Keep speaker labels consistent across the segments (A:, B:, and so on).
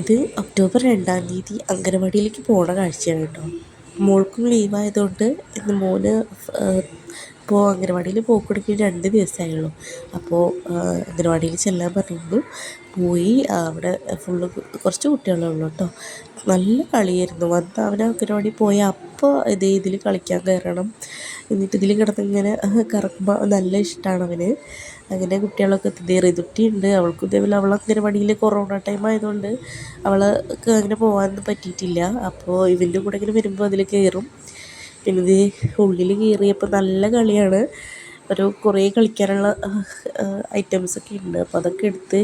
A: ഇത് ഒക്ടോബർ രണ്ടാം തീയതി അംഗനവാടിയിലേക്ക് പോണ കാഴ്ചയാണ് കേട്ടോ. മോൾക്കും ലീവായതുകൊണ്ട് ഇന്ന് മോന് ഇപ്പോൾ അംഗനവാടിയിൽ പോക്കൊടുക്കി രണ്ട് ദിവസമായുള്ളൂ അപ്പോൾ അംഗനവാടിയിൽ ചെല്ലാൻ പറഞ്ഞു പോയി അവിടെ ഫുള്ള് കുറച്ച് കുട്ടികളേ ഉള്ളൂ കേട്ടോ. നല്ല കളിയായിരുന്നു. വന്ന് അവൻ അംഗനവാടി പോയി അപ്പോൾ ഇതേ ഇതിൽ കളിക്കാൻ കയറണം. എന്നിട്ട് ഇതിൽ കിടന്നിങ്ങനെ കറക്കുമ്പോൾ നല്ല ഇഷ്ടമാണ് അവന്. അങ്ങനെ കുട്ടികളൊക്കെ ഉണ്ട് അവൾക്കും ഇതേപോലെ അവൾ അംഗനവാടിയിൽ കൊറോണ ടൈം ആയതുകൊണ്ട് അവൾക്ക് അങ്ങനെ പോകാനൊന്നും പറ്റിയിട്ടില്ല. അപ്പോൾ ഇവന്റെ കൂടെ ഇങ്ങനെ വരുമ്പോൾ അതിൽ കയറും പിന്നെ ഇത് ഉള്ളിൽ കയറിയപ്പോൾ നല്ല കളിയാണ്. ഒരു കുറേ കളിക്കാനുള്ള ഐറ്റംസൊക്കെ ഉണ്ട്. അപ്പോൾ അതൊക്കെ എടുത്ത്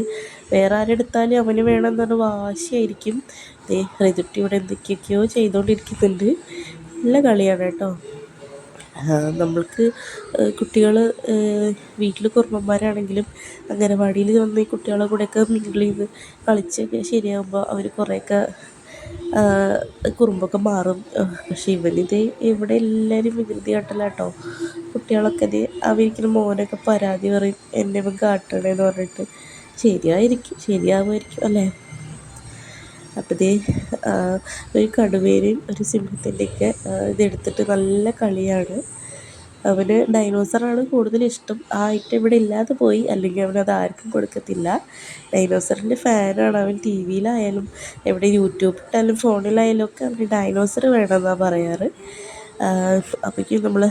A: വേറെ ആരെടുത്താലും അവന് വേണമെന്ന് പറഞ്ഞ് വാശിയായിരിക്കും. ദേ റെതുട്ടി ഇവിടെ എന്തൊക്കെയൊക്കെയോ ചെയ്തുകൊണ്ടിരിക്കുന്നുണ്ട് നല്ല കളിയാണ് കേട്ടോ. നമ്മൾക്ക് കുട്ടികൾ വീട്ടിൽ കുറുമ്പന്മാരാണെങ്കിലും അംഗനവാടിയിൽ വന്ന് ഈ കുട്ടികളെ കൂടെയൊക്കെ മിങ്കിൾ ചെയ്ത് കളിച്ചൊക്കെ ശരിയാകുമ്പോൾ അവർ കുറേയൊക്കെ കുറുമ്പൊക്കെ മാറും. പക്ഷേ ഇവനിത് ഇവിടെ എല്ലാവരും വികൃതി കാട്ടലാട്ടോ. കേട്ടോ കുട്ടികളൊക്കെ ഇത് അവരിക്കുന്ന മോനൊക്കെ പരാതി പറയും എന്നെ ഇവൻ കാട്ടണേന്ന് പറഞ്ഞിട്ട്. ശരിയായിരിക്കും ശരിയാവുമായിരിക്കും അല്ലേ? അപ്പോൾ ഇതേ ഒരു കടുവേനെയും ഒരു സിംഹത്തിന്റെയൊക്കെ ഇതെടുത്തിട്ട് നല്ല കളിയാണ്. അവന് ഡൈനോസറാണ് കൂടുതൽ ഇഷ്ടം ആ ഐറ്റം ഇവിടെ ഇല്ലാതെ പോയി. അല്ലെങ്കിൽ അവനത് ആർക്കും കൊടുക്കത്തില്ല. ഡൈനോസറിന്റെ ഫാനാണ് അവൻ ടി വിയിലായാലും എവിടെ യൂട്യൂബിലായാലും ഫോണിലായാലും ഒക്കെ അവന് ഡൈനോസർ വേണമെന്നാണ് പറയാറ്. അപ്പോഴേക്കും നമ്മൾ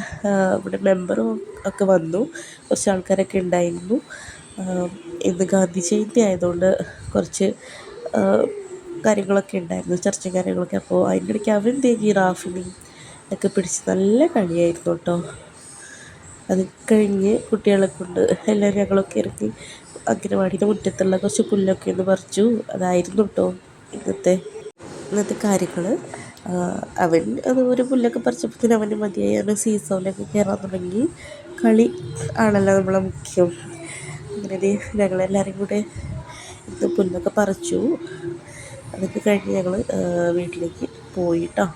A: ഇവിടെ മെമ്പറും ഒക്കെ വന്നു. കുറച്ച് ആൾക്കാരൊക്കെ ഉണ്ടായിരുന്നു. ഇന്ന് ഗാന്ധി ജയന്തി ആയതുകൊണ്ട് കുറച്ച് കാര്യങ്ങളൊക്കെ ഉണ്ടായിരുന്നു ചർച്ചയും കാര്യങ്ങളൊക്കെ. അപ്പോൾ അതിന്റെ ഇടയ്ക്ക് അവൻ തേങ്ങി റാഫിനെയും ഒക്കെ പിടിച്ച് നല്ല കളിയായിരുന്നു കേട്ടോ. അത് കഴിഞ്ഞ് കുട്ടികളെ കൊണ്ട് എല്ലാവരും ഞങ്ങളൊക്കെ ഇറങ്ങി അംഗനവാടിയുടെ മുറ്റത്തുള്ള കുറച്ച് പുല്ലൊക്കെ ഒന്ന് പറിച്ചു. അതായിരുന്നു കേട്ടോ ഇന്നത്തെ ഇന്നത്തെ കാര്യങ്ങൾ അവൻ അത് ഒരു പുല്ലൊക്കെ പറിച്ചപ്പോഴത്തേന് അവന് മതിയായി. അവൻ സീസോയിലൊക്കെ കയറാൻ തുടങ്ങി. കളി ആണല്ലോ നമ്മളെ മുഖ്യം. അങ്ങനെ ഞങ്ങളെല്ലാവരും കൂടെ ഇന്ന് പുല്ലൊക്കെ പറിച്ചു. അതൊക്കെ കഴിഞ്ഞ് ഞങ്ങൾ വീട്ടിലേക്ക് പോയി കേട്ടോ